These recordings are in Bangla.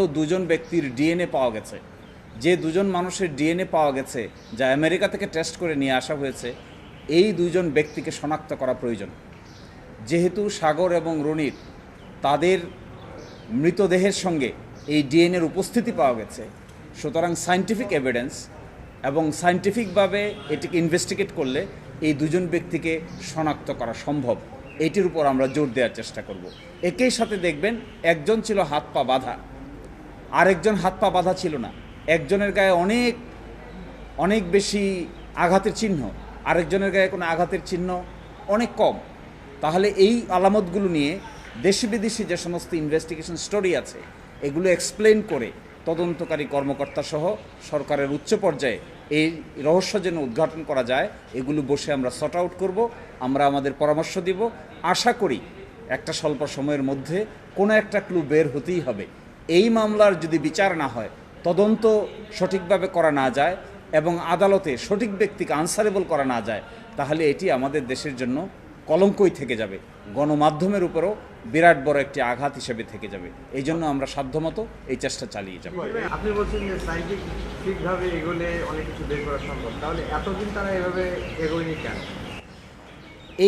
দুজন ব্যক্তির ডিএনএ পাওয়া গেছে। যে দুজন মানুষের ডিএনএ পাওয়া গেছে, যা আমেরিকা থেকে টেস্ট করে নিয়ে আসা হয়েছে, এই দুজন ব্যক্তিকে শনাক্ত করা প্রয়োজন। যেহেতু সাগর এবং রনির তাদের মৃতদেহের সঙ্গে এই ডিএনএর উপস্থিতি পাওয়া গেছে, সুতরাং সায়েন্টিফিক এভিডেন্স এবং সায়েন্টিফিকভাবে এটিকে ইনভেস্টিগেট করলে এই দুজন ব্যক্তিকে শনাক্ত করা সম্ভব। এটির উপর আমরা জোর দেওয়ার চেষ্টা করব। একই সাথে দেখবেন, একজন ছিল হাত পা বাঁধা আরেকজন হাত পা বাঁধা ছিল না। একজনের গায়ে অনেক অনেক বেশি আঘাতের চিহ্ন, আরেকজনের গায়ে কোনো আঘাতের চিহ্ন অনেক কম। তাহলে এই আলামতগুলো নিয়ে দেশি বিদেশি যে সমস্ত ইনভেস্টিগেশন স্টোরি আছে, এগুলো এক্সপ্লেন করে তদন্তকারী কর্মকর্তা সহ সরকারের উচ্চ পর্যায়ে এই রহস্য যেন উদ্ঘাটন করা যায়, এগুলো বসে আমরা সর্ট আউট করব, আমরা আমাদের পরামর্শ দিব। আশা করি একটা স্বল্প সময়ের মধ্যে কোনো একটা ক্লু বের হতেই হবে। এই মামলার যদি বিচার না হয় তদন্ত সঠিকভাবে করা না যায় এবং আদালতে সঠিক ব্যক্তিকে আনসারেবল করা না যায় তাহলে এটি আমাদের দেশের জন্য কলঙ্কই থেকে যাবে। গণমাধ্যমের উপরও বিরাট বড় একটি আঘাত হিসেবে থেকে যাবে। এই জন্য আমরা সাধ্যমতো এই চেষ্টা চালিয়ে যাব। আপনি বলছেন যে সাইন্টিফিকভাবে এগোলে অনেক কিছু বের করা সম্ভব। তাহলে এতদিন তারা এভাবে এগোয়নি কেন?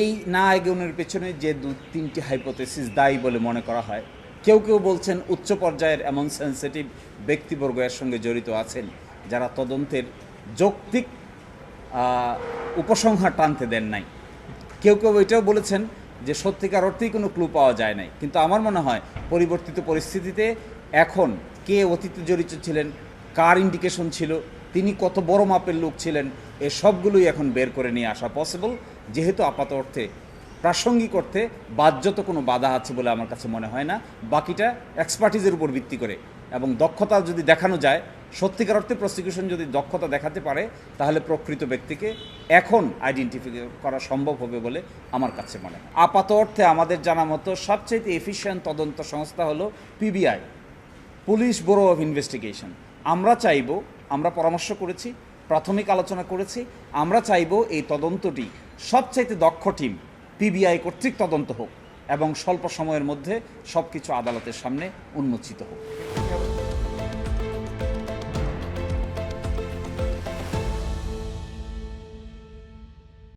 এই না এগোনোর পেছনে যে দু তিনটি হাইপোথেসিস দায়ী বলে মনে করা হয় কেউ কেউ বলছেন উচ্চ পর্যায়ের এমন সেন্সিটিভ ব্যক্তিবর্গ এর সঙ্গে জড়িত আছেন, যারা তদন্তের যৌক্তিক উপসংহার টানতে দেন নাই। কেউ কেউ এটাও বলেছেন যে সত্যিকার অর্থেই কোনো ক্লু পাওয়া যায় নাই। কিন্তু আমার মনে হয় পরিবর্তিত পরিস্থিতিতে এখন কে অতীতে জড়িত ছিলেন, কার ইন্ডিকেশন ছিল, তিনি কত বড় মাপের লোক ছিলেন, এ সবগুলোই এখন বের করে নিয়ে আসা পসিবল যেহেতু আপাত অর্থে প্রাসঙ্গিক অর্থে বাহ্যত কোনো বাধা আছে বলে আমার কাছে মনে হয় না। বাকিটা এক্সপার্টিজের উপর ভিত্তি করে। এবং দক্ষতা যদি দেখানো যায়, সত্যিকার অর্থে প্রসিকিউশন যদি দক্ষতা দেখাতে পারে, তাহলে প্রকৃত ব্যক্তিকে এখন আইডেন্টিফাই করা সম্ভব হবে বলে আমার কাছে মনে হয়। আপাত অর্থে আমাদের জানা মতো সবচেয়ে এফিশিয়েন্ট তদন্ত সংস্থা হলো PBI police bureau of investigation আমরা চাইব, আমরা পরামর্শ করেছি, প্রাথমিক আলোচনা করেছি, আমরা চাইব এই তদন্তটি সবচাইতে দক্ষ টিম পিবিআই কর্তৃক তদন্ত হোক এবং স্বল্প সময়ের মধ্যে সব কিছু আদালতের সামনে উন্মোচিত হোক।